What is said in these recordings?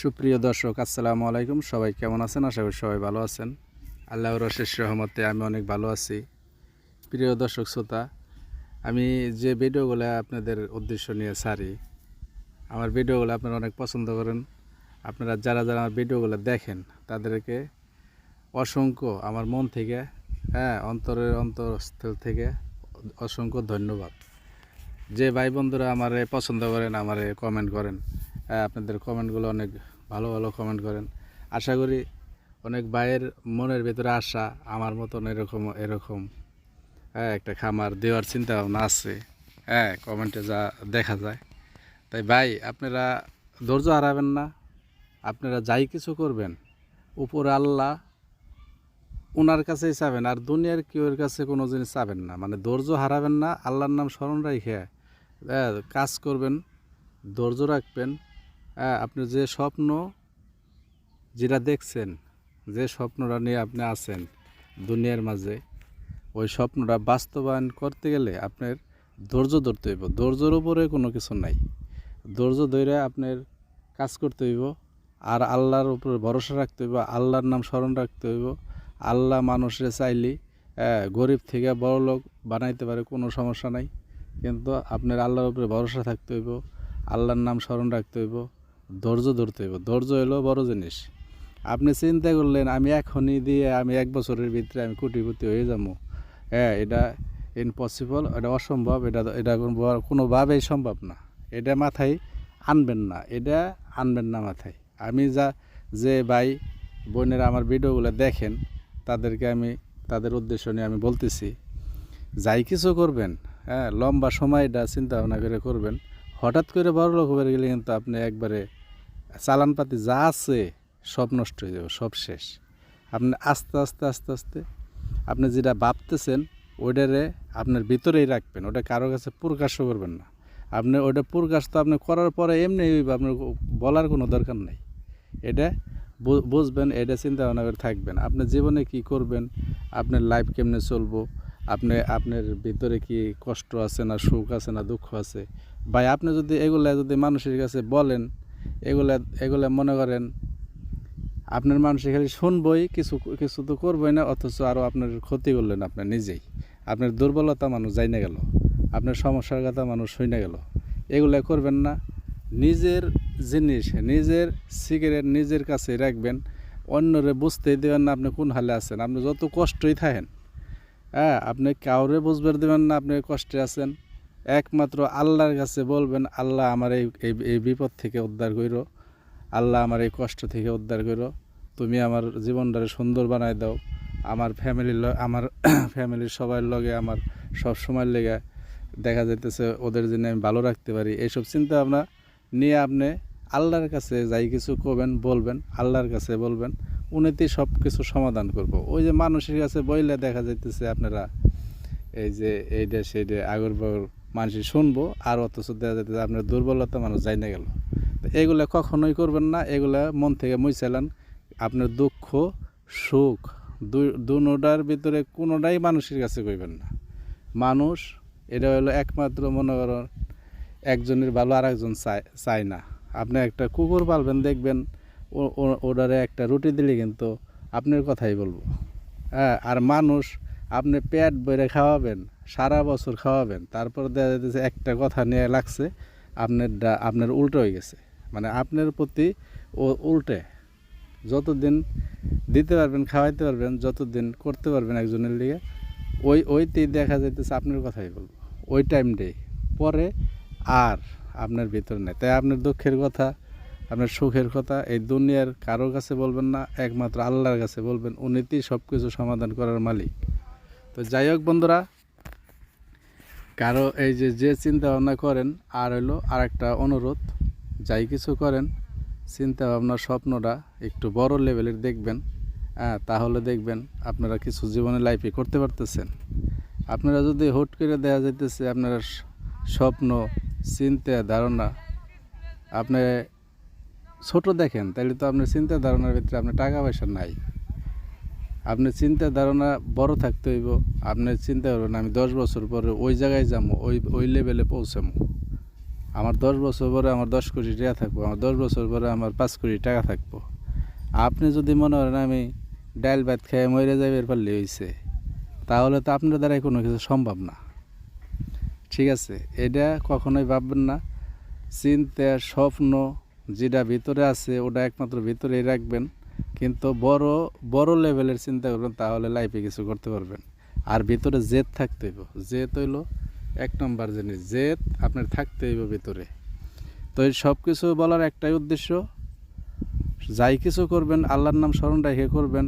সুপ্রিয় দর্শক, আসসালামু আলাইকুম। সবাই কেমন আছেন? আশা করি সবাই ভালো আছেন। আল্লাহর অশেষ রহমতে আমি অনেক ভালো আছি। প্রিয় দর্শক, শ্রোতা, আমি যে ভিডিওগুলো আপনাদের উদ্দেশ্য নিয়ে সারি আমার ভিডিওগুলো আপনারা অনেক পছন্দ করেন। আপনারা যারা যারা আমার ভিডিওগুলো দেখেন, তাদেরকে অসংখ্য আমার মন থেকে হ্যাঁ অন্তরের অন্তরস্থল থেকে অসংখ্য ধন্যবাদ। যে ভাই বন্ধুরা আমারে পছন্দ করেন, আমারে কমেন্ট করেন আপনাদের কমেন্টগুলো অনেক ভালো ভালো কমেন্ট করেন। আশা করি অনেক ভাইয়ের মনের ভেতরে আশা আমার মতন এরকম এরকম। হ্যাঁ একটা খামার দেওয়ার চিন্তা ভাবনা আছে। হ্যাঁ কমেন্টে যা দেখা যায়। তাই ভাই আপনারা ধৈর্য হারাবেন না। আপনারা যাই কিছু করবেন উপরে আল্লাহ ওনার কাছেই চাবেন আর দুনিয়ার কেউর কাছে কোনো জিনিস চাবেন না। মানে ধৈর্য হারাবেন না আল্লাহর নাম স্মরণ রেখে হ্যাঁ, কাজ করবেন ধৈর্য রাখবেন। আপনি যে স্বপ্ন যেটা দেখছেন, যে স্বপ্নটা নিয়ে আপনি আছেন দুনিয়ার মাঝে, ওই স্বপ্নটা বাস্তবায়ন করতে গেলে আপনার ধৈর্য ধরতে হইব। ধৈর্যর উপরে কোনো কিছু নাই। ধৈর্য ধরে আপনার কাজ করতে হইব আর আল্লাহর উপরে ভরসা রাখতে হইব, আল্লাহর নাম স্মরণ রাখতে হইব। আল্লাহ মানুষের চাইলে গরিব থেকে বড় লোক বানাইতে পারে, কোনো সমস্যা নাই। কিন্তু আপনার আল্লাহর উপরে ভরসা থাকতে হইব, আল্লাহর নাম স্মরণ রাখতে হইব। ধৈর্য ধরতে হইব। ধৈর্য হলো বড় জিনিস। আপনি চিন্তা করলেন, আমি এখনই দিয়ে আমি এক বছরের ভিতরে আমি কোটিপতি হয়ে যাব। হ্যাঁ এটা ইম্পসিবল এটা অসম্ভব, এটা এটা কোনোভাবেই সম্ভব না। এটা মাথায় আনবেন না, এটা আনবেন না মাথায়। আমি যা, যে ভাই, বোনেরা আমার ভিডিওগুলো দেখেন, তাদেরকে আমি, তাদের উদ্দেশ্য নিয়ে আমি বলতেছি, যাই কিছু করবেন হ্যাঁ লম্বা সময়টা চিন্তা ভাবনা করে করবেন। হঠাৎ করে বড় লোক হয়ে গেলে কিন্তু আপনি একবারে চালানপাতি যা আছে সব নষ্ট হয়ে যাবে, সব শেষ। আপনি আস্তে আস্তে আস্তে আস্তে আপনি যেটা ভাবতেছেন, ওইটারে আপনার ভিতরেই রাখবেন। ওটা কারও কাছে প্রকাশও করবেন না। আপনি ওটা প্রকাশ তো আপনি করার পরে এমনি আপনার বলার কোনো দরকার নাই। এটা বুঝবেন, এটা চিন্তা ভাবনা করে থাকবেন। আপনার জীবনে কি করবেন, আপনার লাইফ কেমনে চলবো, আপনি, আপনার ভিতরে কি কষ্ট আছে না সুখ আছে না দুঃখ আছে? ভাই, আপনি যদি এগুলা যদি মানুষের কাছে বলেন এগুলা এগুলা মনে করেন, আপনার মানুষ খালি শুনবই, কিছু কিছু তো করবই না, অথচ আরও আপনার ক্ষতি করলেন আপনার নিজেই। আপনার দুর্বলতা মানুষ যাই না গেল, আপনার সমস্যার কথা মানুষ শুই না গেল। এগুলা করবেন না, নিজের জিনিস, নিজের সিগারেট নিজের কাছে রাখবেন, অন্যরে বুঝতেই দেবেন না আপনি কোন হালে আছেন, আপনি যত কষ্টই থাকেন হ্যাঁ আপনি কাউরে বুঝবার দেবেন না আপনি কষ্টে আছেন। একমাত্র আল্লাহর কাছে বলবেন, আল্লাহ আমার এই, এই- বিপদ থেকে উদ্ধার করো আল্লাহ আমার এই কষ্ট থেকে উদ্ধার করো তুমি আমার জীবনটারে সুন্দর বানাই দাও। আমার ফ্যামিলির আমার ফ্যামিলির সবার লগে আমার সব সময় লেগে দেখা যাইতেছে, ওদের জন্য আমি ভালো রাখতে পারি। এইসব চিন্তা ভাবনা নিয়ে আপনি আল্লাহর কাছে যাই কিছু করবেন বলবেন, আল্লাহর কাছে বলবেন, উনিতেই সব কিছু সমাধান করব। ওই যে মানুষের কাছে বইলে দেখা যাইতেছে আপনারা, এই যে এইটা সেইটা আগর বগর মানুষ শুনব, আর অথচ দেখা যাইতেছে আপনার দুর্বলতা মানুষ যাই না গেল। তো এগুলা কখনোই করবেন না, এগুলো মন থেকে মুইচালান আপনার দুঃখ, সুখ দুটার ভিতরে কোনোটাই মানুষের কাছে কইবেন না। মানুষ, এটা হলো একমাত্র মনে করেন, একজনের ভালো আর একজন চায় না। আপনি একটা কুকুর পালবেন, দেখবেন ও- ও- একটা রুটি দিলে কিন্তু আপনার কথাই বলব। হ্যাঁ আর মানুষ আপনি পেট ভরে খাওয়াবেন, সারা বছর খাওয়াবেন, তারপর দেখা যাচ্ছে একটা কথা নিয়ে লাগছে, আপনার আপনার উল্টো হয়ে গেছে। মানে আপনার প্রতি ও উল্টে। যতদিন দিতে পারবেন, খাওয়াইতে পারবেন, যতদিন করতে পারবেন একজনের লিগে, ওই, ওইতেই দেখা যাইতেছে আপনার কথাই বলব। ওই টাইমটাই পরে আর আপনার ভিতর নেই। তাই আপনার দুঃখের কথা, আপনার সুখের কথা, এই দুনিয়ার কারও কাছে বলবেন না, একমাত্র আল্লাহর কাছে বলবেন, উনিতেই সব কিছু সমাধান করার মালিক। তো যাই হোক বন্ধুরা, কারও এই যে যে চিন্তা ভাবনা করেন, আর হলো আর একটা অনুরোধ, যাই কিছু করেন চিন্তা ভাবনার স্বপ্নটা একটু বড় লেভেলের দেখবেন হ্যাঁ তাহলে দেখবেন আপনারা কিছু জীবনে লাইফে করতে পারতেছেন। আপনারা যদি হুট করে দেওয়া যাইতেছে আপনারা স্বপ্ন, চিন্তা, ধারণা, আপনি ছোট দেখেন তাহলে তো আপনার চিন্তা ধারণার ভিতরে আপনার টাকা পয়সা নাই। আপনার চিন্তা ধারণা বড় থাকতে হইব। আপনি চিন্তা করবেন আমি দশ বছর পরে ওই জায়গায় যাব, ওই ওই লেভেলে পৌঁছাবো। আমার দশ বছর পরে আমার দশ কোটি টাকা থাকব, আমার দশ বছর পরে আমার পাঁচ কোটি টাকা থাকব। আপনি যদি মনে করেন আমি ডাল ভাত খেয়ে মরে যাবে এর পারলে হয়েছে তাহলে তো আপনার দ্বারাই কোনো কিছু সম্ভব না। ঠিক আছে, এটা কখনোই ভাববেন না। চিন্তা, স্বপ্ন, যেটা ভিতরে আছে, ওটা একমাত্র ভিতরেই রাখবেন। কিন্তু বড় বড় লেভেলের চিন্তা করবেন, তাহলে লাইফে কিছু করতে পারবেন। আর ভিতরে জেদ থাকতে হইব। জেদ হইল এক নম্বর জিনিস, জেদ আপনার থাকতে হইব ভিতরে। তো এই সব কিছু বলার একটাই উদ্দেশ্য, যাই কিছু করবেন, আল্লাহর নাম স্মরণ রেখে করবেন,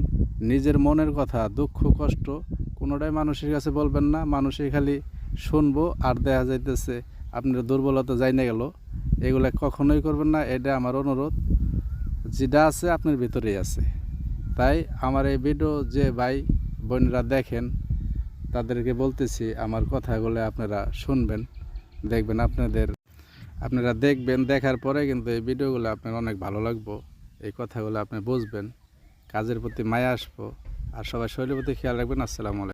নিজের মনের কথা, দুঃখ, কষ্ট, কোনোটাই মানুষের কাছে বলবেন না। মানুষে খালি শুনব আর দেখা যাইতেছে, আপনার দুর্বলতা যাই না গেল। এগুলা কখনোই করবেন না, এটা আমার অনুরোধ। যেটা আছে আপনার ভিতরেই আছে। তাই আমার এই ভিডিও যে ভাই বোনেরা দেখেন, তাদেরকে বলতেছি আমার কথাগুলো আপনারা শুনবেন, দেখবেন আপনাদের, আপনারা দেখবেন, দেখার পরে কিন্তু এই ভিডিওগুলো আপনার অনেক ভালো লাগবো, এই কথাগুলো আপনি বুঝবেন, কাজের প্রতি মায়া আসব, আর সবাই শরীরের প্রতি খেয়াল রাখবেন, আসসালামু